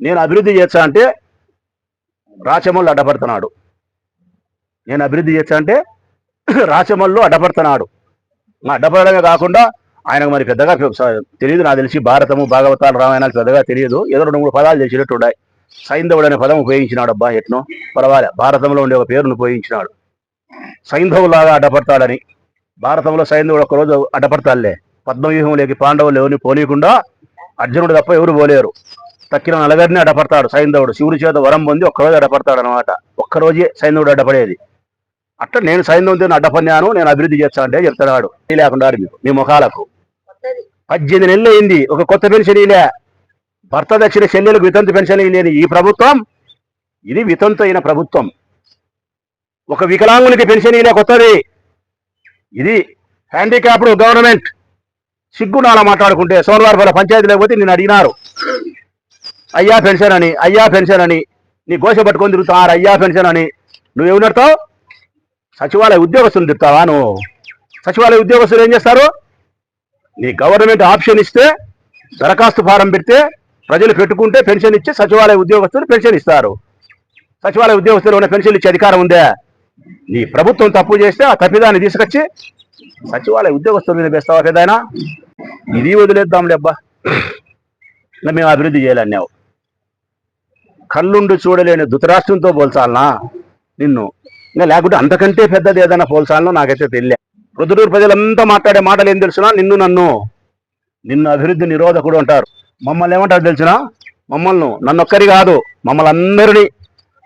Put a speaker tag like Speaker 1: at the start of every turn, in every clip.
Speaker 1: నేను అభివృద్ధి చేస్తా అంటే రాచమల్లు అడ్డపడుతున్నాడు. నేను అభివృద్ధి చేస్తా అంటే రాచమల్లు అడ్డపడుతున్నాడు. అడ్డపడమే కాకుండా ఆయనకు మరి పెద్దగా తెలియదు నాకు తెలిసి భారతము భాగవతాలు రామాయణాలు పెద్దగా తెలియదు. ఏదో రెండు మూడు పదాలు తెలిసినట్టు ఉన్నాయి. సైంధవుడు అనే పదం ఉపయోగించినాడు అబ్బా ఎట్నో. పర్వాలే భారతంలో ఉండే ఒక పేరును ఉపయోగించినాడు. సైంధవులాగా అడ్డపడతాడని. భారతంలో సైంధవుడు ఒకరోజు అడ్డపడతాడులే. పద్మవ్యూహంలోకి పాండవులు ఎవరిని పోనీయకుండా అర్జునుడు తప్ప ఎవరు పోలేరు. తక్కిన నలుగురిని అడ్డపడతాడు సైంధవుడు. శివుడి చేత వరం పొంది ఒక్కరోజు అడ్డపడతాడు అనమాట ఒక్కరోజే సైంధవుడు అడ్డపడేది. అట్లా నేను సైంధవుడిని అడ్డపడినాను నేను అభివృద్ధి చేస్తా అంటే చెప్తున్నాడు ఇది లేకుండా మీకు మీ ముఖాలకు. పద్దెనిమిది నెలలు అయింది. ఒక కొత్త పెన్షన్ ఇలే భర్త దక్షిణ చెల్లెలకు వితంతు పెన్షన్ లేని ఈ ప్రభుత్వం ఇది వితంతు అయిన ప్రభుత్వం. ఒక వికలాంగునికి పెన్షన్ ఇలే కొత్తది. ఇది హ్యాండిక్యాప్డ్ గవర్నమెంట్. సిగ్గునాల మాట్లాడుకుంటే సోమవారపల్లి పంచాయతీ లేకపోతే నేను అడిగినారు. అయ్యా పెన్షన్ అని అయ్యా పెన్షన్ అని నీ గోష పట్టుకొని తిరుగుతున్నారు అయ్యా పెన్షన్ అని. నువ్వేమి సచివాలయ ఉద్యోగస్తులు తిరుగుతావా నువ్వు? సచివాలయ ఉద్యోగస్తులు ఏం చేస్తారు? నీ గవర్నమెంట్ ఆప్షన్ ఇస్తే దరఖాస్తు ఫారం పెడితే ప్రజలు పెట్టుకుంటే పెన్షన్ ఇచ్చి సచివాలయ ఉద్యోగస్తులు పెన్షన్ ఇస్తారు. సచివాలయ ఉద్యోగస్తులు ఉన్న పెన్షన్ ఇచ్చే అధికారం ఉందే? నీ ప్రభుత్వం తప్పు చేస్తే ఆ తప్పిదాన్ని తీసుకొచ్చి సచివాలయ ఉద్యోగస్తుల మీద వేస్తావా పెదాయనా ఇది వదిలేద్దాంలే అబ్బా. మేము అభివృద్ధి చేయాలన్నావు. కళ్ళుండి చూడలేని ధృతరాష్ట్రంతో పోల్చాలనా? నిన్ను. ఇంకా లేకుంటే అంతకంటే పెద్దది ఏదైనా పోల్చాలనో నాకైతే తెలియదు. రుద్రూరు ప్రజలంతా మాట్లాడే మాటలు ఏం తెలుసునా? నిన్ను నన్ను. నిన్ను అభివృద్ధి నిరోధకుడు అంటారు. మమ్మల్ని ఏమంటారు తెలిసిన? మమ్మల్ని నన్ను ఒక్కరి కాదు మమ్మల్ని అందరినీ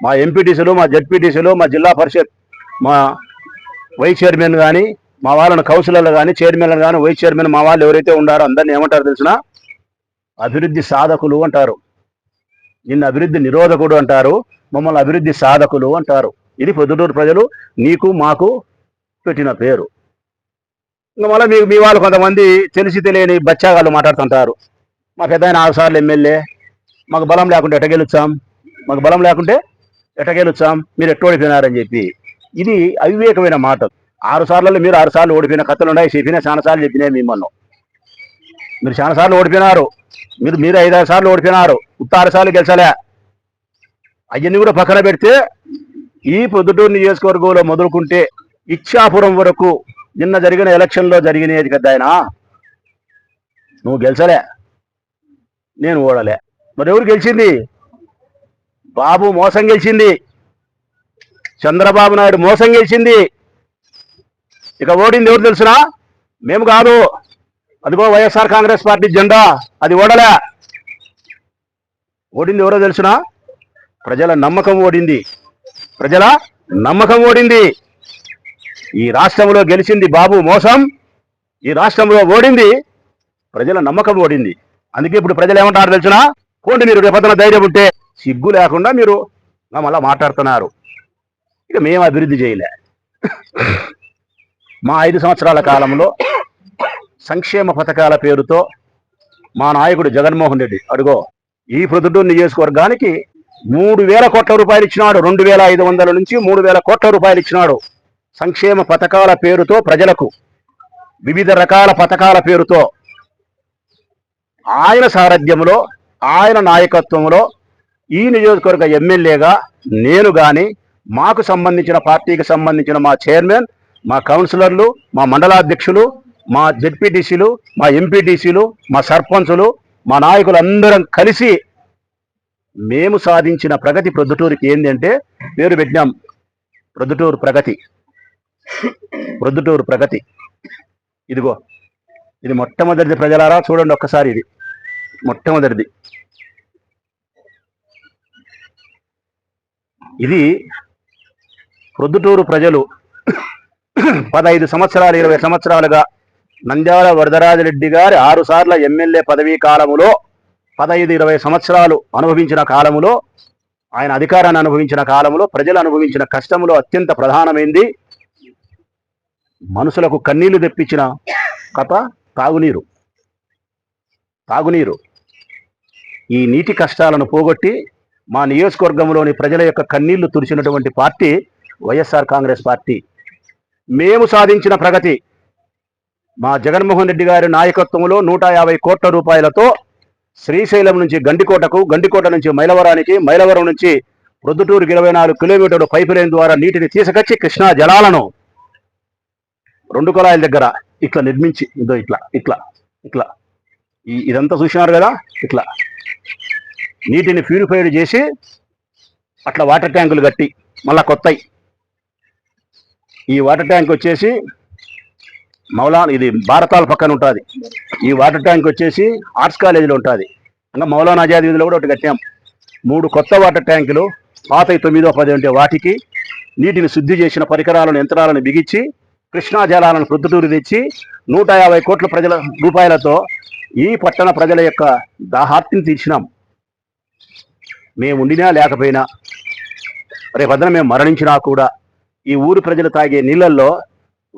Speaker 1: మా ఎంపీటీసీలు మా జడ్పీటీసీలు మా జిల్లా పరిషత్ మా వైస్ చైర్మన్ కానీ మా వాళ్ళని కౌన్సిలర్లు కానీ చైర్మన్లు కానీ వైస్ చైర్మన్ మా వాళ్ళు ఎవరైతే ఉన్నారో అందరిని ఏమంటారు తెలిసిన? అభివృద్ధి సాధకులు అంటారు. నిన్ను అభివృద్ధి నిరోధకుడు అంటారు మమ్మల్ని అభివృద్ధి సాధకులు అంటారు. ఇది పొద్దుటూరు ప్రజలు నీకు మాకు పెట్టిన పేరు. ఇంకా మళ్ళీ మీ మీ వాళ్ళు కొంతమంది తెలిసి తెలియని బచ్చాగాళ్ళు మాట్లాడుతుంటారు. మా పెద్ద ఆయన ఆరు సార్లు ఎమ్మెల్యే మాకు బలం లేకుంటే ఎట్ట మాకు బలం లేకుంటే ఎట్ట మీరు ఎట్టు ఓడిపోయినారని చెప్పి. ఇది అవివేకమైన మాట. ఆరు సార్లలో మీరు ఆరు సార్లు ఓడిపోయిన కథలు ఉన్నాయి చెప్పినా చాలా సార్లు చెప్పినాయి మిమ్మల్ని. మీరు చాలా సార్లు ఓడిపోయినారు. మీరు మీరు ఐదారు సార్లు ఓడిపోయినారు. ఉత్తారు సార్లు గెలిచలే. అవన్నీ కూడా పక్కన పెడితే ఈ పొద్దుటూరు నియోజకవర్గంలో మొదలుకుంటే ఇచ్చాపురం వరకు నిన్న జరిగిన ఎలక్షన్లో జరిగినది కదా ఆయన. నువ్వు గెలిచలే. నేను ఓడలే. మరి ఎవరు గెలిచింది? బాబు మోసం గెలిచింది. చంద్రబాబు నాయుడు మోసం గెలిచింది. ఇక ఓడింది ఎవరు తెలుసునా? మేము కాదు. అదిగో వైఎస్ఆర్ కాంగ్రెస్ పార్టీ జెండా. అది ఓడలే. ఓడింది ఎవరో తెలుసునా? ప్రజల నమ్మకం ఓడింది. ప్రజల నమ్మకం ఓడింది. ఈ రాష్ట్రంలో గెలిచింది బాబు మోసం. ఈ రాష్ట్రంలో ఓడింది ప్రజల నమ్మకం ఓడింది. అందుకే ఇప్పుడు ప్రజలు ఏమంటారు తెలిసిన? పోండి మీరు రేపొద్దున ధైర్యం ఉంటే సిగ్గు లేకుండా మీరు నా మళ్ళా మాట్లాడుతున్నారు. ఇక మేము అభివృద్ధి చేయలే. మా ఐదు సంవత్సరాల కాలంలో సంక్షేమ పథకాల పేరుతో మా నాయకుడు జగన్మోహన్ రెడ్డి అడుగో ఈ ప్రొద్దుటూరు నియోజకవర్గానికి మూడు వేల కోట్ల రూపాయలు ఇచ్చినాడు. రెండు వేల ఐదు వందల నుంచి మూడు వేల కోట్ల రూపాయలు ఇచ్చినాడు. సంక్షేమ పథకాల పేరుతో ప్రజలకు వివిధ రకాల పథకాల పేరుతో ఆయన సారథ్యంలో ఆయన నాయకత్వంలో ఈ నియోజకవర్గ ఎమ్మెల్యేగా నేను కానీ మాకు సంబంధించిన పార్టీకి సంబంధించిన మా చైర్మన్ మా కౌన్సిలర్లు మా మండలాధ్యక్షులు మా జెడ్పీటీసీలు మా ఎంపీటీసీలు మా సర్పంచులు మా నాయకులు అందరం కలిసి మేము సాధించిన ప్రగతి ప్రొద్దుటూరుకి ఏంటంటే పేరు పెట్టినాం. ప్రొద్దుటూరు ప్రగతి. ప్రొద్దుటూరు ప్రగతి. ఇదిగో ఇది మొట్టమొదటిది ప్రజలారా చూడండి ఒక్కసారి ఇది. మొట్టమొదటిది. ఇది ప్రొద్దుటూరు ప్రజలు పదహైదు సంవత్సరాలు ఇరవై సంవత్సరాలుగా నంద్యాల వరదరాజరెడ్డి గారి ఆరు సార్ల ఎమ్మెల్యే పదవీ కాలములో పదహైదు ఇరవై సంవత్సరాలు అనుభవించిన కాలములో ఆయన అధికారాన్ని అనుభవించిన కాలంలో ప్రజలు అనుభవించిన కష్టములో అత్యంత ప్రధానమైంది. మనుషులకు కన్నీళ్ళు తెప్పించిన కథ తాగునీరు. తాగునీరు. ఈ నీటి కష్టాలను పోగొట్టి మా నియోజకవర్గంలోని ప్రజల యొక్క కన్నీళ్ళు తుడిచినటువంటి పార్టీ వైఎస్ఆర్ కాంగ్రెస్ పార్టీ. మేము సాధించిన ప్రగతి. మా జగన్మోహన్ రెడ్డి గారి నాయకత్వంలో నూట యాభై కోట్ల రూపాయలతో శ్రీశైలం నుంచి గండికోటకు గండికోట నుంచి మైలవరానికి మైలవరం నుంచి ప్రొద్దుటూరుకి ఇరవై నాలుగు కిలోమీటర్ల పైపు లైన్ ద్వారా నీటిని తీసుకొచ్చి కృష్ణా జలాలను రెండు కుళాయిల దగ్గర ఇట్లా నిర్మించి ఇదో ఇట్లా ఇట్లా ఇట్లా. ఈ ఇదంతా చూసినారు కదా? ఇట్లా. నీటిని ప్యూరిఫైడ్ చేసి అట్లా వాటర్ ట్యాంకులు కట్టి మళ్ళా కొత్తయి. ఈ వాటర్ ట్యాంక్ వచ్చేసి మౌలాన్ ఇది భారతాల పక్కన ఉంటుంది. ఈ వాటర్ ట్యాంక్ వచ్చేసి ఆర్ట్స్ కాలేజీలో ఉంటుంది. ఇంకా మౌలానా ఆజాద్ వీధిలో కూడా ఒకటి కట్టాం. మూడు కొత్త వాటర్ ట్యాంకులు పాత తొమ్మిదో పది ఉంటే వాటికి నీటిని శుద్ధి చేసిన పరికరాలను యంత్రాలను బిగించి కృష్ణా జలాలను ప్రొద్దుటూరు తెచ్చి నూట యాభై కోట్ల ప్రజల రూపాయలతో ఈ పట్టణ ప్రజల యొక్క దాహార్తిని తీర్చినాం. మేము ఉండినా లేకపోయినా రేపొద్దున మేము మరణించినా కూడా ఈ ఊరు ప్రజలు తాగే నీళ్ళల్లో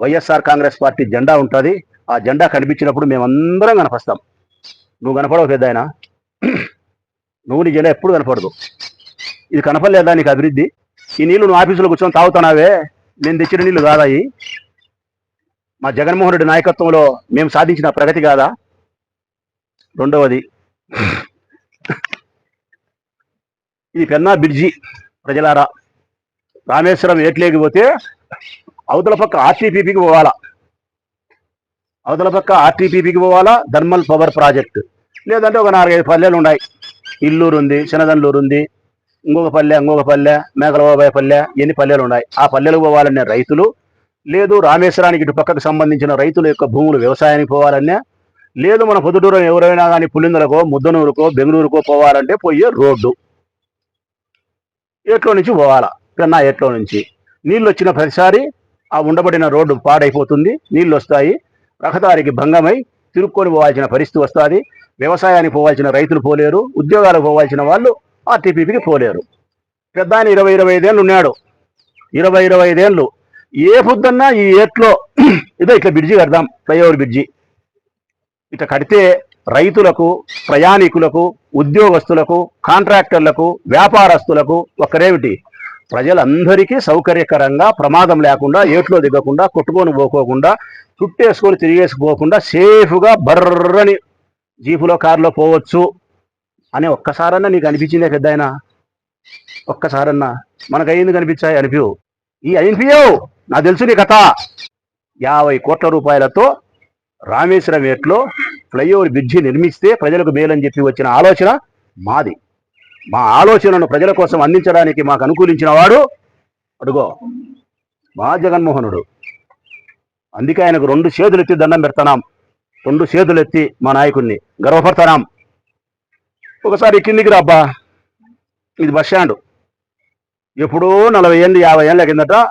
Speaker 1: వైఎస్ఆర్ కాంగ్రెస్ పార్టీ జెండా ఉంటుంది. ఆ జెండా కనిపించినప్పుడు మేమందరం కనపస్తాం నువ్వు కనపడవు పెద్ద ఆయన నువ్వు నీ జెండా ఎప్పుడు కనపడదు. ఇది కనపడలేదా నీకు అభివృద్ధి? ఈ నీళ్ళు నువ్వు ఆఫీసులో కూర్చొని తాగుతున్నావే. నేను తెచ్చిన నీళ్ళు కాదాయి మా జగన్మోహన్ రెడ్డి నాయకత్వంలో మేము సాధించిన ప్రగతి కాదా? రెండవది ఇది పెన్నా బ్రిడ్జి ప్రజలారా రామేశ్వరం ఏట్లేకి పోతే అవతల పక్క ఆర్టీపీపీకి పోవాలా? అవతల పక్క ఆర్టీపీపీకి పోవాలా? Thermal power project. లేదంటే ఒక నాలుగైదు పల్లెలు ఉన్నాయి. ఇల్లూరు ఉంది చిన్నదల్లూరు ఉంది ఇంకొక పల్లె ఇంకొక పల్లె మేకలబాబాయ్ పల్లె ఎన్ని పల్లెలు ఉన్నాయి? ఆ పల్లెలకు పోవాలనే రైతులు లేదు రామేశ్వరానికి ఇటు పక్కకు సంబంధించిన రైతుల యొక్క భూములు వ్యవసాయానికి పోవాలనే లేదు మన పొద్దుటూరు ఎవరైనా కానీ పులిందలకో ముద్దనూరుకో బెంగళూరుకో పోవాలంటే పోయే రోడ్డు. ఎట్లో నుంచి పోవాలా? పెన్నా ఏట్లో నుంచి. నీళ్ళు వచ్చిన ప్రతిసారి ఆ ఉండబడిన రోడ్డు పాడైపోతుంది నీళ్ళు వస్తాయి రహదారికి భంగమై తిరుక్కొని పోవాల్సిన పరిస్థితి వస్తుంది. వ్యవసాయానికి పోవాల్సిన రైతులు పోలేరు ఉద్యోగాలకు పోవాల్సిన వాళ్ళు ఆర్టీపీకి పోలేరు. పెద్ద ఆయన ఇరవై ఇరవై ఐదేళ్ళు ఉన్నాడు. ఇరవై ఇరవై ఐదేళ్ళు. ఏ పొద్దున్నా ఈ ఏట్లో ఇదో ఇట్లా బ్రిడ్జి కడదాం ఫ్లైఓవర్ బ్రిడ్జి. ఇట్లా కడితే రైతులకు ప్రయాణికులకు ఉద్యోగస్తులకు కాంట్రాక్టర్లకు వ్యాపారస్తులకు ఒకరేమిటి ప్రజలందరికీ సౌకర్యకరంగా ప్రమాదం లేకుండా ఏట్లో దిగకుండా కొట్టుకొని పోకోకుండా చుట్టేసుకొని తిరిగేసుకుపోకుండా సేఫ్గా బర్రని జీపులో కారులో పోవచ్చు అని ఒక్కసారన్నా నీకు అనిపించిందే పెద్ద ఆయన ఒక్కసారన్నా. మనకు అయింది కనిపించాయి అనిపించవు ఈ అనిపించవు. నాకు తెలుసు నీ కథ. యాభై కోట్ల రూపాయలతో రామేశ్వరం ఎట్లో ఫ్లైఓవర్ బ్రిడ్జి నిర్మిస్తే ప్రజలకు మేలని చెప్పి వచ్చిన ఆలోచన మాది. మా ఆలోచనను ప్రజల కోసం అందించడానికి మాకు అనుకూలించిన వాడు అడుగో. మా జగన్మోహనుడు. అందుకే ఆయనకు రెండు చేతులెత్తి దండం పెడతానాం. రెండు చేతులు ఎత్తి మా నాయకుడిని గర్వపడతాం ఒకసారి కిందికి రాబ్బా ఇది బస్ స్టాండ్. ఎప్పుడో నలభై ఏళ్ళు యాభై ఏళ్ళ కిందట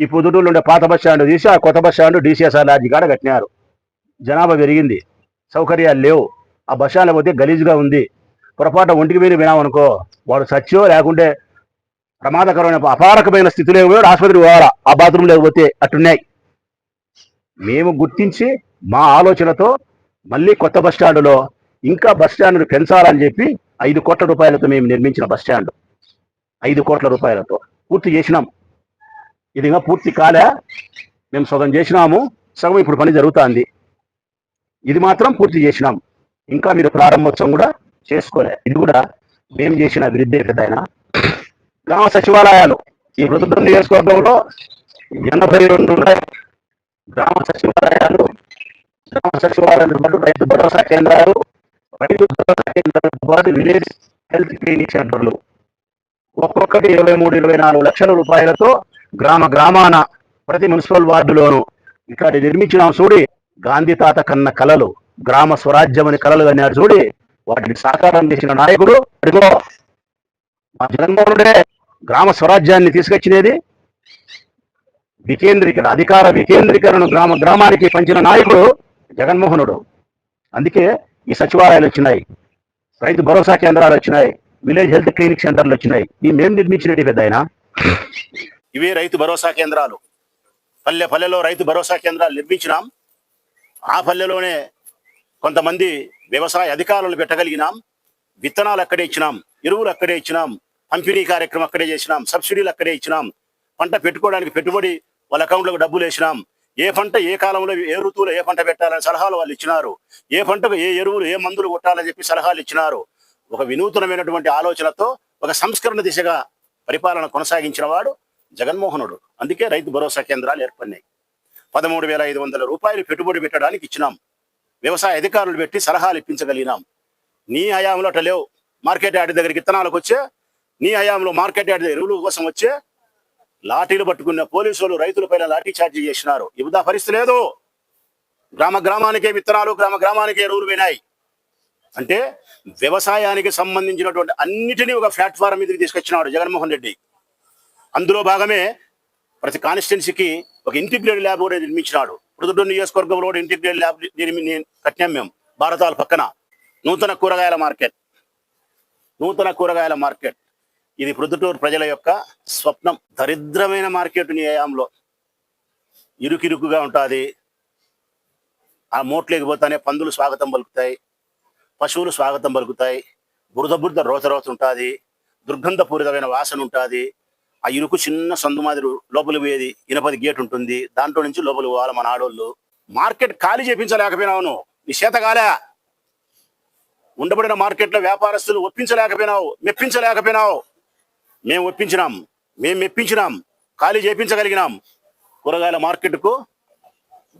Speaker 1: ఈ పొద్దుటూళ్ళు ఉండే పాత బస్ స్టాండ్ తీసి ఆ కొత్త బస్ స్టాండ్ డిసిఎస్ఆర్ లాడ్జి కాడ కట్టినారు. జనాభా పెరిగింది. సౌకర్యాలు లేవు. ఆ బస్ స్టాండ్ పోతే గలీజ్గా ఉంది. పొరపాటు ఒంటికి పోయి వినామనుకో వాడు సత్యో లేకుంటే ప్రమాదకరమైన అపారకమైన స్థితిలో కూడా ఆసుపత్రికి పోవాలా? ఆ బాత్రూమ్ లేకపోతే అట్టున్నాయి. మేము గుర్తించి మా ఆలోచనతో మళ్ళీ కొత్త బస్ స్టాండ్లో ఇంకా బస్ స్టాండ్ను పెంచాలని చెప్పి ఐదు కోట్ల రూపాయలతో మేము నిర్మించిన బస్ స్టాండ్. ఐదు కోట్ల రూపాయలతో పూర్తి చేసినాం. ఇది ఇంకా పూర్తి కాలే. మేము సగం చేసినాము. సగం ఇప్పుడు పని జరుగుతుంది. ఇది మాత్రం పూర్తి చేసినాం. ఇంకా మీరు ప్రారంభోత్సవం కూడా చేసుకోలే. ఇది కూడా మేము చేసిన అభివృద్ధి పెద్ద ఆయన. గ్రామ సచివాలయాలు ఈ ప్రభుత్వం నియోజకవర్గంలో ఎనభై రెండు ఉన్నాయి. గ్రామ సచివాలయాలు గ్రామ సచివాలయాలు పాటు రైతు భరోసా కేంద్రాలు రైతు భరోసా కేంద్రాలతో పాటు విలేజ్ హెల్త్ క్లినిక్ సెంటర్లు. ఒక్కొక్కటి ఇరవై మూడు ఇరవై నాలుగు లక్షల రూపాయలతో గ్రామ గ్రామాన ప్రతి మున్సిపల్ వార్డులోను ఇక్కడ నిర్మించిన చూడి గాంధీ తాత కన్న కలలు గ్రామ స్వరాజ్యం అని కలలు కన్నారు చూడి వాటిని సాకారం చేసిన నాయకుడు అడిగో మా జగన్మోహనుడే గ్రామ స్వరాజ్యాన్ని తీసుకొచ్చినది. వికేంద్రీకరణ అధికార వికేంద్రీకరణ గ్రామ గ్రామానికి పంచిన నాయకుడు జగన్మోహనుడు. అందుకే ఈ సచివాలయాలు వచ్చినాయి. రైతు భరోసా కేంద్రాలు వచ్చినాయి. విలేజ్ హెల్త్ క్లినిక్ సెంటర్లు వచ్చినాయి. ఈ మేము నిర్మించినవి పెద్ద ఆయన ఇవే రైతు భరోసా కేంద్రాలు. పల్లె పల్లెలో రైతు భరోసా కేంద్రాలు నిర్మించినాం. ఆ పల్లెలోనే కొంతమంది వ్యవసాయ అధికారులు పెట్టగలిగినాం విత్తనాలు అక్కడే ఇచ్చినాం ఎరువులు అక్కడే ఇచ్చినాం పంపిణీ కార్యక్రమం అక్కడే చేసినాం సబ్సిడీలు అక్కడే ఇచ్చినాం పంట పెట్టుకోవడానికి పెట్టుబడి వాళ్ళ అకౌంట్లకు డబ్బులు వేసినాం. ఏ పంట ఏ కాలంలో ఏ ఋతువులో ఏ పంట పెట్టాలని సలహాలు వాళ్ళు ఇచ్చినారు. ఏ పంటకు ఏ ఎరువులు ఏ మందులు కొట్టాలని చెప్పి సలహాలు ఇచ్చినారు. ఒక వినూతనమైనటువంటి ఆలోచనతో ఒక సంస్కరణ దిశగా పరిపాలన కొనసాగించిన వాడు జగన్మోహనుడు. అందుకే రైతు భరోసా కేంద్రాలు ఏర్పడినాయి. పదమూడు వేల ఐదు వందల రూపాయలు పెట్టుబడి పెట్టడానికి ఇచ్చినాం. వ్యవసాయ అధికారులు పెట్టి సలహాలు ఇప్పించగలిగినాం. నీ హయాంలో అట్లా లేవు. మార్కెట్ యార్డ్ దగ్గరికి విత్తనాలకు వచ్చే నీ హయాంలో మార్కెట్ యార్డ్ ఎరువుల కోసం వచ్చే లాఠీలు పట్టుకున్న పోలీసులు రైతులపైన లాఠీ చార్జీ చేసినారు. ఇవిదా పరిస్థితి లేదు. గ్రామ గ్రామానికే విత్తనాలు గ్రామ గ్రామానికే ఎరువులు పోయినాయి. అంటే వ్యవసాయానికి సంబంధించినటువంటి అన్నిటినీ ఒక ప్లాట్ఫారం మీదకి తీసుకొచ్చినాడు జగన్మోహన్ రెడ్డి. అందులో భాగమే ప్రతి కాన్స్టిట్యున్సీకి ఒక ఇంటిగ్రేటెడ్ ల్యాబ్ కూడా నిర్మించినాడు. ప్రొద్దుటూరు నియోజకవర్గంలో కూడా ఇంటిగ్రేటెడ్ ల్యాబ్ నిర్మి కట్టినాం మేము భారతాల పక్కన. నూతన కూరగాయల మార్కెట్. నూతన కూరగాయల మార్కెట్. ఇది ప్రొద్దుటూరు ప్రజల యొక్క స్వప్నం. దరిద్రమైన మార్కెట్ న్యాయంలో ఇరుకిరుకుగా ఉంటుంది. ఆ మోట్లేకి పోతానే పందులు స్వాగతం పలుకుతాయి పశువులు స్వాగతం పలుకుతాయి. బురద బురద రోత రోత ఉంటుంది. దుర్గంధపూరితమైన వాసన ఉంటుంది. ఆ ఇరుకు చిన్న సందు మాదిరి లోపల పోయేది ఇనపది గేట్ ఉంటుంది. దాంట్లో నుంచి లోపల పోవాలి మన ఆడోళ్ళు. మార్కెట్ ఖాళీ చేపించలేకపోయినావును నీ చేత కాలే. ఉండబడిన మార్కెట్లో వ్యాపారస్తులు ఒప్పించలేకపోయినావు మెప్పించలేకపోయినావు. మేము ఒప్పించినాం మేము మెప్పించినాం ఖాళీ చేపించగలిగినాం. కూరగాయల మార్కెట్కు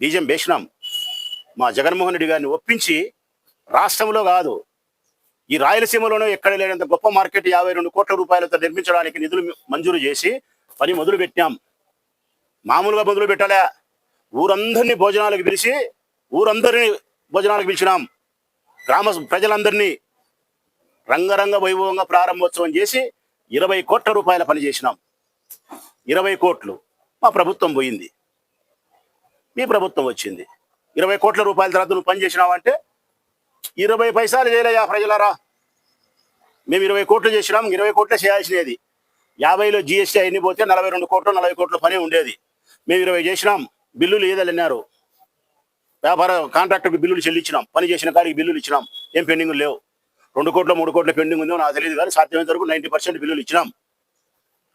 Speaker 1: బీజం వేసినాం. మా జగన్మోహన్ రెడ్డి గారిని ఒప్పించి రాష్ట్రంలో కాదు ఈ రాయలసీమలోనే ఎక్కడ లేనంత గొప్ప మార్కెట్ యాభై రెండు కోట్ల రూపాయలతో నిర్మించడానికి నిధులు మంజూరు చేసి పని మొదలు పెట్టాం మామూలుగా మొదలు పెట్టలే? ఊరందరినీ భోజనాలకు పిలిచి ఊరందరినీ భోజనాలకు పిలిచినాం. గ్రామ ప్రజలందరినీ రంగరంగ వైభవంగా ప్రారంభోత్సవం చేసి ఇరవై కోట్ల రూపాయల పని చేసినాం. ఇరవై కోట్లు. మా ప్రభుత్వం పోయింది. మీ ప్రభుత్వం వచ్చింది. ఇరవై కోట్ల రూపాయల తర్వాత నువ్వు పని చేసినావంటే ఇరవై పైసలు చేయలేయా ప్రజలరా. మేము ఇరవై కోట్లు చేసినాం ఇరవై కోట్లే చేయాల్సినది యాభైలో జిఎస్టీ అన్ని పోతే నలభై రెండు కోట్లు నలభై కోట్ల పని ఉండేది. మేము ఇరవై చేసినాం బిల్లులు ఏదని వ్యాపార కాంట్రాక్టర్కి బిల్లులు చెల్లించినాం పని చేసిన కాడికి బిల్లులు ఇచ్చినాం. ఏం పెండింగ్ లేవు. రెండు కోట్ల మూడు కోట్ల పెండింగ్ ఉందో నాకు తెలియదు కానీ సాధ్యమైన వరకు నైంటీ పర్సెంట్ బిల్లులు ఇచ్చినాం.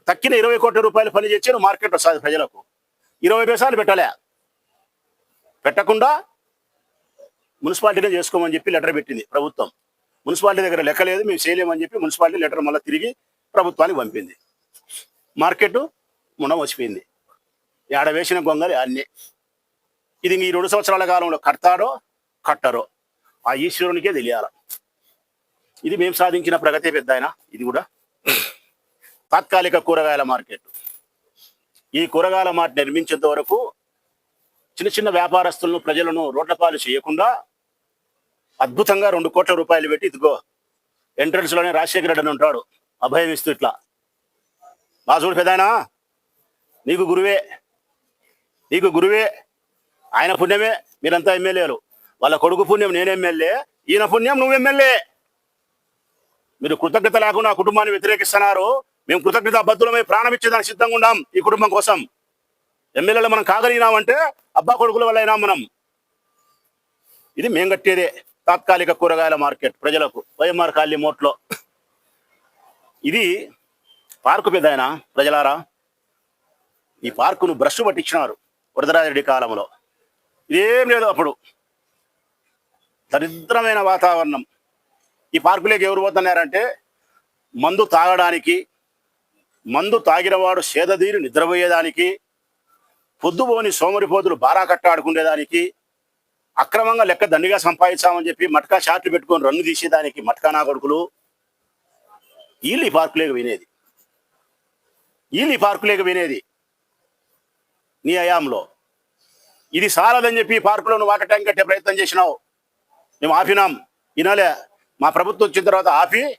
Speaker 1: తక్కిన ఇరవై కోట్ల రూపాయలు పని చేసి మార్కెట్ వస్తుంది ప్రజలకు. ఇరవై పైసలు పెట్టలే? పెట్టకుండా మున్సిపాలిటీనే చేసుకోమని చెప్పి లెటర్ పెట్టింది ప్రభుత్వం. మున్సిపాలిటీ దగ్గర లెక్క లేదు మేము చేయలేమని చెప్పి మున్సిపాలిటీ లెటర్ మళ్ళీ తిరిగి ప్రభుత్వానికి పంపింది. మార్కెట్ మొన్న వచ్చిపోయింది ఏడ వేసిన గొంగలి అన్నీ. ఇది ఈ రెండు సంవత్సరాల కాలంలో కడతారో కట్టరో? ఆ ఈశ్వరునికే తెలియాల. ఇది మేము సాధించిన ప్రగతి పెద్ద ఆయన ఇది కూడా. తాత్కాలిక కూరగాయల మార్కెట్. ఈ కూరగాయల మార్కెట్ నిర్మించేంత వరకు చిన్న చిన్న వ్యాపారస్తులను ప్రజలను రోడ్ల పాలు చేయకుండా అద్భుతంగా రెండు కోట్ల రూపాయలు పెట్టి ఇదిగో ఎంట్రన్స్లోనే రాజశేఖర రెడ్డి అని ఉంటాడు. అభయం ఇస్తూ ఇట్లా. బాసుడు పెదానా? నీకు గురువే. నీకు గురువే. ఆయన పుణ్యమే. మీరంతా ఎమ్మెల్యేలు. వాళ్ళ కొడుకు పుణ్యం నేను ఎమ్మెల్యే. ఈయన పుణ్యం నువ్వు ఎమ్మెల్యే. మీరు కృతజ్ఞత లేకుండా ఆ కుటుంబాన్ని వ్యతిరేకిస్తున్నారు. మేము కృతజ్ఞత బద్దులమై ప్రాణం ఇచ్చేదానికి సిద్ధంగా ఉన్నాం ఈ కుటుంబం కోసం. ఎమ్మెల్యేలు మనం కాగలిగినామంటే అబ్బా కొడుకుల వల్ల అయినా మనం. ఇది మేం కట్టేదే. తాత్కాలిక కూరగాయల మార్కెట్ ప్రజలకు వైఎంఆర్ కాలనీ మోట్లో. ఇది పార్కు పెద్దయినా ప్రజలారా? ఈ పార్కును బ్రష్ పట్టించినారు వరదరాజరెడ్డి కాలంలో. ఇదేం లేదు అప్పుడు. దరిద్రమైన వాతావరణం. ఈ పార్కులోకి ఎవరు పోతున్నారంటే మందు తాగడానికి మందు తాగినవాడు సేదదీరు నిద్రపోయేదానికి పొద్దుపోని సోమరిపోతులు బారా కట్టాడుకునేదానికి అక్రమంగా లెక్క దండిగా సంపాదించామని చెప్పి మట్కా షాట్లు పెట్టుకొని రంగు తీసేదానికి మట్కా నా కొడుకులు వీళ్ళు ఈ పార్కులోకి వినేది. వీళ్ళు ఈ పార్కులోకి వినేది. నీ అయాంలో. ఇది సారదని చెప్పి ఈ పార్కులో నువ్వు వాటర్ ట్యాంక్ కట్టే ప్రయత్నం చేసినావు. మేము ఆపినాం. వినాలే. మా ప్రభుత్వం వచ్చిన తర్వాత ఆపి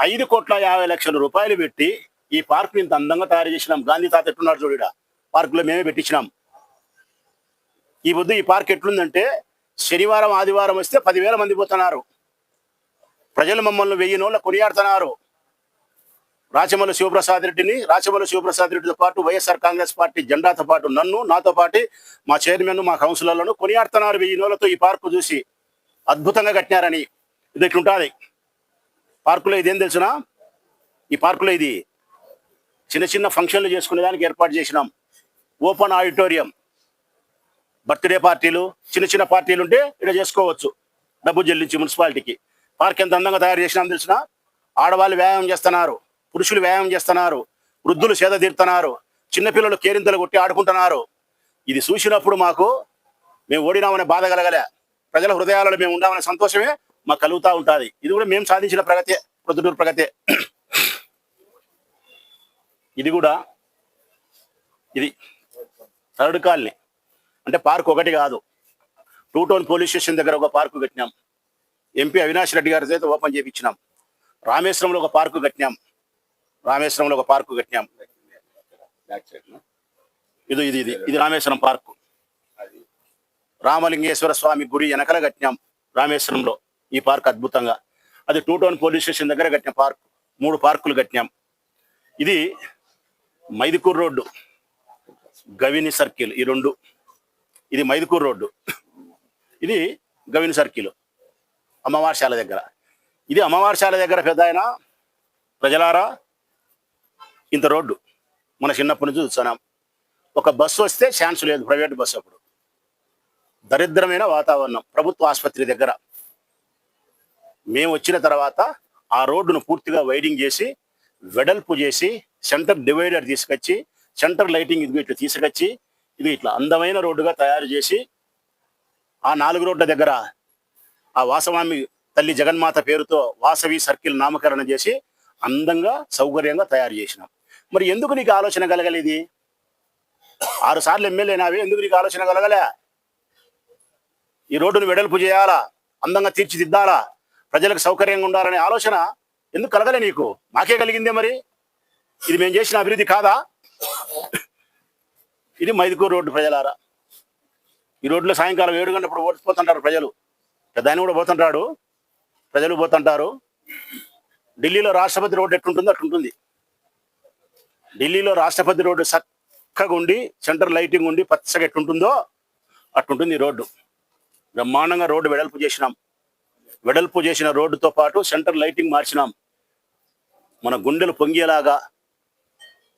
Speaker 1: ఐదు కోట్ల యాభై లక్షల రూపాయలు పెట్టి ఈ పార్క్ ఇంత అందంగా తయారు చేసినాం. గాంధీ తాత ఎట్టున్నాడు చూడ పార్కులో మేమే పెట్టించినాం. ఈ పొద్దు ఈ పార్క్ ఎట్లుందంటే శనివారం ఆదివారం వస్తే పదివేల మంది పోతున్నారు. ప్రజలు మమ్మల్ని వెయ్యి నోళ్ళ కొనియాడుతున్నారు. రాచమల్లి శివప్రసాద్ రెడ్డిని రాచమల్లి శివప్రసాద్ రెడ్డితో పాటు వైఎస్ఆర్ కాంగ్రెస్ పార్టీ జెండాతో పాటు నన్ను నాతో పాటు మా చైర్మన్ మా కౌన్సిలర్లను కొనియాడుతున్నారు వెయ్యి నోళ్ళతో ఈ పార్కు చూసి. అద్భుతంగా కట్టినారని ఇది ఇట్లుంటుంది. పార్కులో ఇదేం తెలుసునా? ఈ పార్కులో ఇది చిన్న చిన్న ఫంక్షన్లు చేసుకునే దానికి ఏర్పాటు చేసినాం. Open auditorium.
Speaker 2: బర్త్డే పార్టీలు చిన్న చిన్న పార్టీలు ఉంటే ఇక్కడ చేసుకోవచ్చు. డబ్బు చెల్లించి మున్సిపాలిటీకి. పార్క్ ఎంత అందంగా తయారు చేసినా తెలిసిన ఆడవాళ్ళు వ్యాయామం చేస్తున్నారు పురుషులు వ్యాయామం చేస్తున్నారు వృద్ధులు సేద తీరుతున్నారు చిన్నపిల్లలు కేరింతలు కొట్టి ఆడుకుంటున్నారు. ఇది చూసినప్పుడు మాకు మేము ఓడినామనే బాధ కలగలే. ప్రజల హృదయాలలో మేము ఉండామనే సంతోషమే మాకు కలుగుతూ ఉంటుంది. ఇది కూడా మేము సాధించిన ప్రగతే ప్రొద్దుటూరు ప్రగతే. ఇది కూడా ఇది థర్డ్ కాలనీ. అంటే పార్క్ ఒకటి కాదు. టూ టౌన్ పోలీస్ స్టేషన్ దగ్గర ఒక పార్కు కట్టినాం. ఎంపీ అవినాష్ రెడ్డి గారి చేత ఓపెన్ చేయించినాం రామేశ్వరంలో ఒక పార్కు కట్టినాం. రామేశ్వరంలో ఒక పార్కు కట్టినాం. ఇది ఇది ఇది ఇది రామేశ్వరం పార్కు. రామలింగేశ్వర స్వామి గుడి వెనకల కట్టినాం రామేశ్వరంలో ఈ పార్క్ అద్భుతంగా. అది టూ టౌన్ పోలీస్ స్టేషన్ దగ్గర కట్టిన పార్క్. మూడు పార్కులు కట్టినాం. ఇది మైదుకూర్ రోడ్డు. గవిని సర్కిల్ ఈ రెండు. ఇది మైదుకూరు రోడ్డు. ఇది గవిన్ సర్కిల్ అమ్మవారిశాల దగ్గర. ఇది అమ్మవారిశాల దగ్గర పెద్ద ఆయన ప్రజలారా ఇంత రోడ్డు. మన చిన్నప్పటి నుంచి చూస్తున్నాం. ఒక బస్సు వస్తే ఛాన్స్ లేదు ప్రైవేట్ బస్సు అప్పుడు. దరిద్రమైన వాతావరణం ప్రభుత్వ ఆసుపత్రి దగ్గర. మేము వచ్చిన తర్వాత ఆ రోడ్డును పూర్తిగా వైడింగ్ చేసి వెడల్పు చేసి సెంటర్ డివైడర్ తీసుకొచ్చి సెంటర్ లైటింగ్ ఇది ఇట్లా తీసుకొచ్చి ఇది ఇట్లా అందమైన రోడ్డుగా తయారు చేసి ఆ నాలుగు రోడ్ల దగ్గర ఆ వాసవామి తల్లి జగన్మాత పేరుతో వాసవి సర్కిల్ నామకరణం చేసి అందంగా సౌకర్యంగా తయారు చేసినాం. మరి ఎందుకు నీకు ఆలోచన కలగలేదు? ఆరు సార్లు ఎమ్మెల్యే నావి ఎందుకు నీకు ఆలోచన కలగలే? ఈ రోడ్డును వెడల్పు చేయాలా? అందంగా తీర్చిదిద్దాలా? ప్రజలకు సౌకర్యంగా ఉండాలనే ఆలోచన ఎందుకు కలగలే నీకు? మాకే కలిగిందే మరి? ఇది మేము చేసిన అభివృద్ధి కాదా? ఇది మైదుకూరు రోడ్డు ప్రజలారా. ఈ రోడ్లో సాయంకాలం ఏడు గంటప్పుడు ఓడిపోతుంటారు ప్రజలు. పెద్ద కూడా పోతుంటాడు. ప్రజలు పోతుంటారు. ఢిల్లీలో రాష్ట్రపతి రోడ్డు ఎట్టుంటుందో అట్టుంటుంది ఢిల్లీలో రాష్ట్రపతి రోడ్డు చక్కగా ఉండి సెంటర్ లైటింగ్ ఉండి పచ్చగా ఎట్టుంటుందో అట్టుంటుంది ఈ రోడ్డు. బ్రహ్మాండంగా రోడ్డు వెడల్పు చేసినాం. వెడల్పు చేసిన రోడ్డుతో పాటు సెంటర్ లైటింగ్ మార్చినాం. మన గుండెలు పొంగేలాగా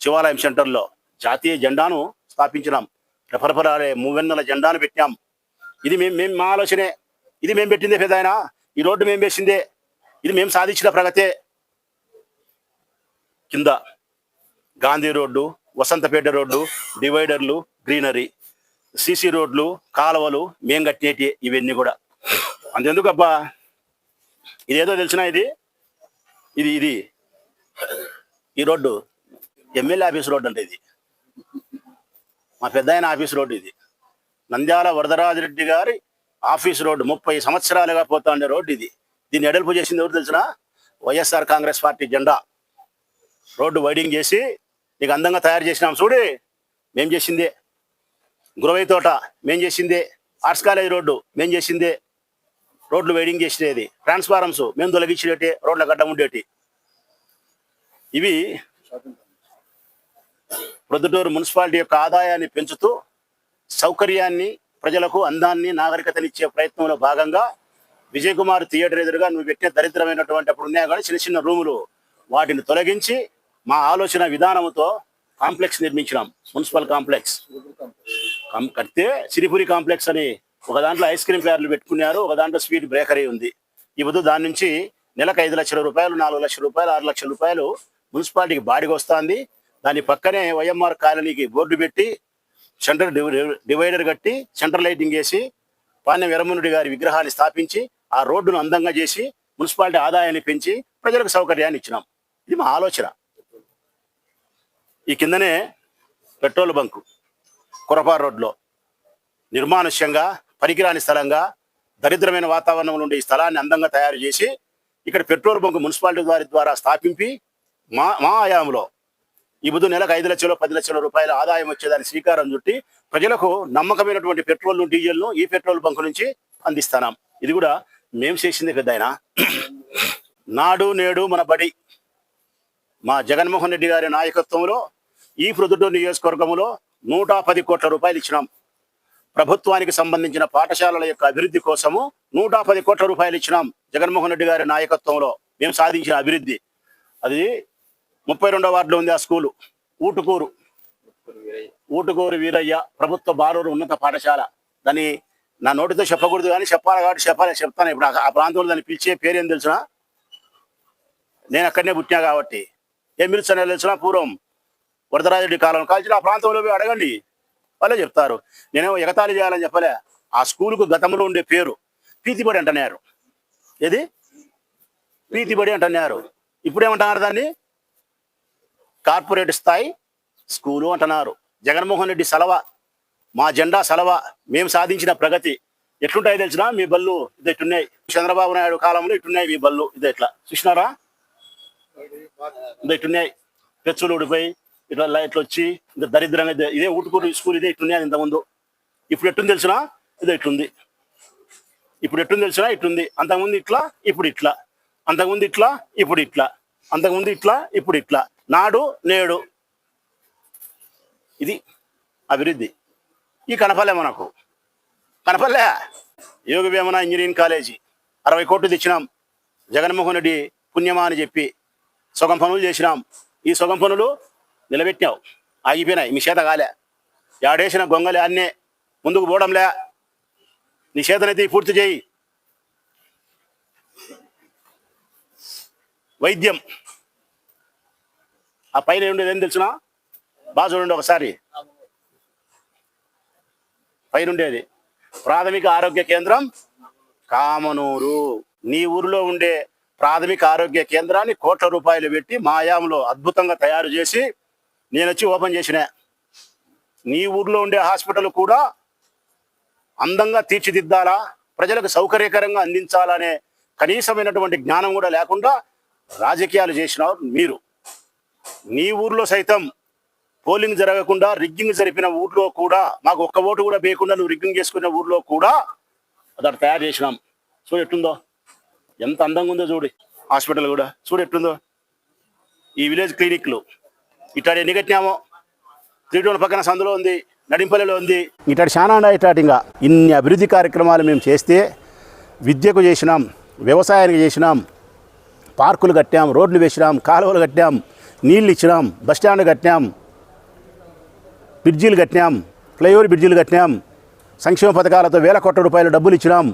Speaker 2: శివాలయం సెంటర్లో జాతీయ జెండాను స్థాపించినాం. రెపరెపరాడే మూవెన్నెల జెండాను పెట్టాం ఇది మేము మేము మా ఆలోచనే. ఇది మేము పెట్టిందే పెద్ద ఈ రోడ్డు మేము వేసిందే. ఇది మేము సాధించిన ప్రగతే. కింద గాంధీ రోడ్డు వసంతపేట రోడ్డు డివైడర్లు గ్రీనరీ సీసీ రోడ్లు కాలువలు మేం కట్టేటి ఇవన్నీ కూడా. అంతెందుకు అబ్బా ఇదేదో తెలిసిన ఇది? ఇది ఇది. ఈ రోడ్డు ఎమ్మెల్యే ఆఫీస్ రోడ్డు అంటే ఇది. మా పెద్ద ఆయన ఆఫీస్ రోడ్డు ఇది. నంద్యాల వరదరాజరెడ్డి గారి ఆఫీస్ రోడ్డు ముప్పై సంవత్సరాలుగా పోతా ఉండే రోడ్డు ఇది. దీన్ని ఎడల్పు చేసింది ఎవరు తెలిసిన? వైఎస్ఆర్ కాంగ్రెస్ పార్టీ జెండా. రోడ్డు వైడింగ్ చేసి నీకు అందంగా తయారు చేసినాం చూడు. మేం చేసిందే. గురవై తోట మేం చేసిందే. ఆర్ట్స్ కాలేజ్ రోడ్డు మేం చేసిందే. రోడ్లు వైడింగ్ చేసేది ట్రాన్స్ఫారమ్స్ మేము తొలగించేటి రోడ్ల గడ్డ ఉండేటి. ఇవి ప్రొద్దుటూరు మున్సిపాలిటీ యొక్క ఆదాయాన్ని పెంచుతూ సౌకర్యాన్ని ప్రజలకు అందాన్ని నాగరికతనిచ్చే ప్రయత్నంలో భాగంగా విజయ్ కుమార్ థియేటర్ ఎదురుగా నువ్వు పెట్టిన దరిద్రమైనటువంటి అప్పుడు ఉన్నాయి కానీ చిన్న చిన్న రూములు వాటిని తొలగించి మా ఆలోచన విధానంతో కాంప్లెక్స్ నిర్మించినాం మున్సిపల్ కాంప్లెక్స్. కడితే సిరిపురి కాంప్లెక్స్ అని ఒక దాంట్లో ఐస్ క్రీమ్ ప్లేయర్లు పెట్టుకున్నారు ఒక దాంట్లో స్వీట్ బేకరీ ఉంది. ఇప్పుడు దాని నుంచి నెలకు ఐదు లక్షల రూపాయలు నాలుగు లక్షల రూపాయలు ఆరు లక్షల రూపాయలు మున్సిపాలిటీకి బాడిగ వస్తుంది దాని పక్కనే వైఎంఆర్ కాలనీకి బోర్డు పెట్టి సెంటర్ డివై- డివైడర్ కట్టి సెంటర్ లైటింగ్ వేసి పాణ్య వీరమనుడి గారి విగ్రహాన్ని స్థాపించి ఆ రోడ్డును అందంగా చేసి మున్సిపాలిటీ ఆదాయాన్ని పెంచి ప్రజలకు సౌకర్యాన్ని ఇచ్చినాం. ఇది మా ఆలోచన. ఈ కిందనే పెట్రోల్ బంకు కురపా రోడ్లో. నిర్మానుష్యంగా పనికిరాని స్థలంగా దరిద్రమైన వాతావరణంలో ఉండే ఈ స్థలాన్ని అందంగా తయారు చేసి ఇక్కడ పెట్రోల్ బంక్ మున్సిపాలిటీ వారి ద్వారా స్థాపించి మా మా ఆయాములో ఈ బుద్ధు నెలకు ఐదు లక్షలు పది లక్షల రూపాయల ఆదాయం వచ్చేదాని శ్రీకారం చుట్టి ప్రజలకు నమ్మకమైనటువంటి పెట్రోల్ను డీజిల్ను ఈ పెట్రోల్ బంక్ నుంచి అందిస్తున్నాం. ఇది కూడా మేము చేసింది పెద్ద ఆయన. నాడు నేడు మన బడి మా జగన్మోహన్ రెడ్డి గారి నాయకత్వంలో ఈ ప్రొద్దుటూరు నియోజకవర్గంలో నూట పది కోట్ల రూపాయలు ఇచ్చినాం. ప్రభుత్వానికి సంబంధించిన పాఠశాలల యొక్క అభివృద్ధి కోసము నూట పది కోట్ల రూపాయలు ఇచ్చినాం జగన్మోహన్ రెడ్డి గారి నాయకత్వంలో. మేము సాధించిన అభివృద్ధి. అది ముప్పై రెండో వార్డులో ఉంది ఆ స్కూలు. ఊటుకూరు. ఊటుకూరు వీరయ్య ప్రభుత్వ బారూరు ఉన్నత పాఠశాల. దాన్ని నా నోటితో చెప్పకూడదు కానీ చెప్పాలి కాబట్టి చెప్పాలి చెప్తాను. ఇప్పుడు ఆ- ప్రాంతంలో దాన్ని పిలిచే పేరు ఏం నేను అక్కడనే పుట్టినా కాబట్టి. ఏం పిలుస్తానో తెలిసిన పూర్వం? వరదరాజుడి కాలం కాల్చిన ఆ ప్రాంతంలో పోయి అడగండి. వాళ్ళే చెప్తారు. నేనేమో ఎగతాళి చేయాలని చెప్పలే. ఆ స్కూలుకు గతంలో ఉండే పేరు పీతిబడి అంటున్నారు. ఏది? పీతిబడి అంటున్నారు. ఇప్పుడేమంటున్నారు దాన్ని? కార్పొరేట్ స్థాయి స్కూలు అంటున్నారు. జగన్మోహన్ రెడ్డి సెలవ మా జెండా సెలవ మేము సాధించిన ప్రగతి ఎట్లుంటాయి తెలిసిన మీ బళ్ళు ఇది చంద్రబాబు నాయుడు కాలంలో ఇట్టున్నాయి మీ బళ్ళు ఇది ఎట్లా చూసినారా? ఇది ఇట్టున్నాయి పెచ్చులు ఊడిపోయి ఇట్లా లైట్లు వచ్చి ఇంత దరిద్రంగా ఇదే- ఊటుకూరు స్కూల్ ఇదే ఇట్టున్నాయి ఇంతకుముందు. ఇప్పుడు ఎట్టుంది తెలిసిన ఇది ఇట్లుంది. ఇప్పుడు ఎట్టుంది తెలిసిన ఇట్లుంది. అంతకుముందు ఇట్లా ఇప్పుడు ఇట్లా. అంతకుముందు ఇట్లా ఇప్పుడు ఇట్లా. అంతకుముందు ఇట్లా ఇప్పుడు ఇట్లా. నాడు నేడు. ఇది అభివృద్ధి. ఈ కనపల్లె మనకు. కనపల్లె? Yogi Vemana engineering college. అరవై కోట్లు తెచ్చినాం. జగన్మోహన్ రెడ్డి పుణ్యమా అని చెప్పి సుగం పనులు చేసినాం. ఈ సుగం పనులు నిలబెట్టినావు. ఆగిపోయినాయి. మీ చేత కాలే. ఏడేసిన గొంగలే అన్నే. ముందుకు పోవడంలే. నీ చేతనైతే పూర్తి చేయి. వైద్యం. ఆ పైన ఉండేది ఏం తెలిసిన? బాగా చూడండి ఒకసారి. పైన ఉండేది. ప్రాథమిక ఆరోగ్య కేంద్రం కామనూరు. నీ ఊరిలో ఉండే ప్రాథమిక ఆరోగ్య కేంద్రాన్ని కోట్ల రూపాయలు పెట్టి మాయాంలో అద్భుతంగా తయారు చేసి నేను వచ్చి ఓపెన్ చేసిన. నీ ఊర్లో ఉండే హాస్పిటల్ కూడా అందంగా తీర్చిదిద్దాలా ప్రజలకు సౌకర్యకరంగా అందించాలనే కనీసమైనటువంటి జ్ఞానం కూడా లేకుండా రాజకీయాలు చేసినారు మీరు. నీ ఊర్లో సైతం పోలింగ్ జరగకుండా రిగ్గింగ్ జరిపిన ఊర్లో కూడా మాకు ఒక్క ఓటు కూడా వేయకుండా నువ్వు రిగ్గింగ్ చేసుకున్న ఊర్లో కూడా అది తయారు చేసినాం. చూడు ఎట్టుందో ఎంత అందంగా ఉందో చూడు. హాస్పిటల్ కూడా. చూడు ఎట్టుందో ఈ విలేజ్ క్లినిక్లు. ఇట్లాంటి ఎన్ని కట్టినామో త్రీటోన్ పక్కన సందులో ఉంది. నడింపల్లిలో ఉంది. ఇట్లాంటి చాలా ఉన్నాయి ఇట్లాంటి ఇంకా. ఇన్ని అభివృద్ధి కార్యక్రమాలు మేము చేస్తే విద్యకు చేసినాం వ్యవసాయానికి చేసినాం పార్కులు కట్టాం రోడ్లు వేసినాం కాలువలు కట్టాం నీళ్ళు ఇచ్చినాం బస్టాండ్ కట్టినాం బ్రిడ్జీలు కట్టినాం ఫ్లైఓవర్ బ్రిడ్జీలు కట్టినాం సంక్షేమ పథకాలతో వేల కోట్ల రూపాయలు డబ్బులు ఇచ్చినాం.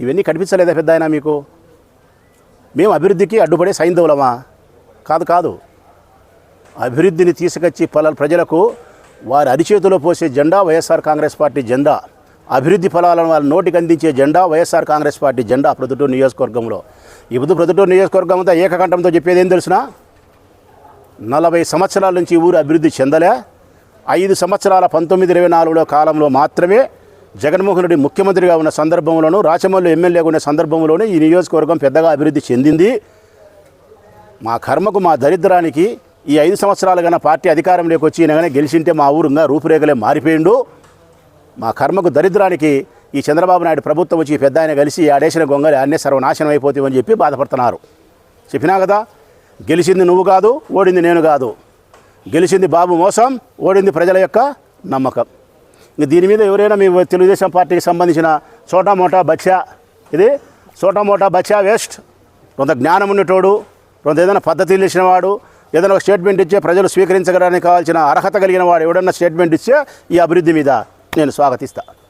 Speaker 2: ఇవన్నీ కనిపించలేదా పెద్ద ఆయన మీకు? మేము అభివృద్ధికి అడ్డుపడే సైంధవులమా? కాదు కాదు. అభివృద్ధిని తీసుకొచ్చి పల ప్రజలకు వారి అరిచేతిలో పోసే జెండా వైఎస్ఆర్ కాంగ్రెస్ పార్టీ జెండా. అభివృద్ధి ఫలాలను వాళ్ళ నోటికి అందించే జెండా వైఎస్ఆర్ కాంగ్రెస్ పార్టీ జెండా ప్రొద్దుటూరు నియోజకవర్గంలో. ఇప్పుడు ప్రొద్దుటూరు నియోజకవర్గం అంతా ఏకకంఠంతో చెప్పేది ఏం తెలుసునా? నలభై సంవత్సరాల నుంచి ఊరు అభివృద్ధి చెందలే. ఐదు సంవత్సరాల పంతొమ్మిది ఇరవై నాలుగులో కాలంలో మాత్రమే జగన్మోహన్ రెడ్డి ముఖ్యమంత్రిగా ఉన్న సందర్భంలోనూ రాచమల్లు ఎమ్మెల్యేగా ఉన్న సందర్భంలోనే ఈ నియోజకవర్గం పెద్దగా అభివృద్ధి చెందింది. మా కర్మకు మా దరిద్రానికి ఈ ఐదు సంవత్సరాలు పార్టీ అధికారంలోకి వచ్చి ఈయన గెలిచింటే మా ఊరు ఇంకా రూపురేఖలే మారిపోయిండు. మా కర్మకు దరిద్రానికి ఈ చంద్రబాబు నాయుడు ప్రభుత్వం వచ్చి పెద్ద ఆయన కలిసి ఆడేసిన గొంగలి అన్నే సర్వనాశనం అయిపోతామని చెప్పి బాధపడుతున్నారు. చెప్పినా కదా గెలిచింది నువ్వు కాదు ఓడింది నేను కాదు. గెలిచింది బాబు మోసం ఓడింది ప్రజల యొక్క నమ్మకం. ఇంక దీని మీద ఎవరైనా మీ తెలుగుదేశం పార్టీకి సంబంధించిన చోటా మోటా బచ్చా ఇది చోటా మోటా బచ్చా వేస్ట్. కొంత జ్ఞానం ఉన్నటోడు కొంత ఏదైనా పద్ధతి తెలిసిన వాడు ఏదైనా ఒక స్టేట్మెంట్ ఇచ్చే ప్రజలు స్వీకరించడానికి కావాల్సిన అర్హత కలిగిన వాడు ఎవడన్నా స్టేట్మెంట్ ఇచ్చే ఈ అభివృద్ధి మీద నేను స్వాగతిస్తాను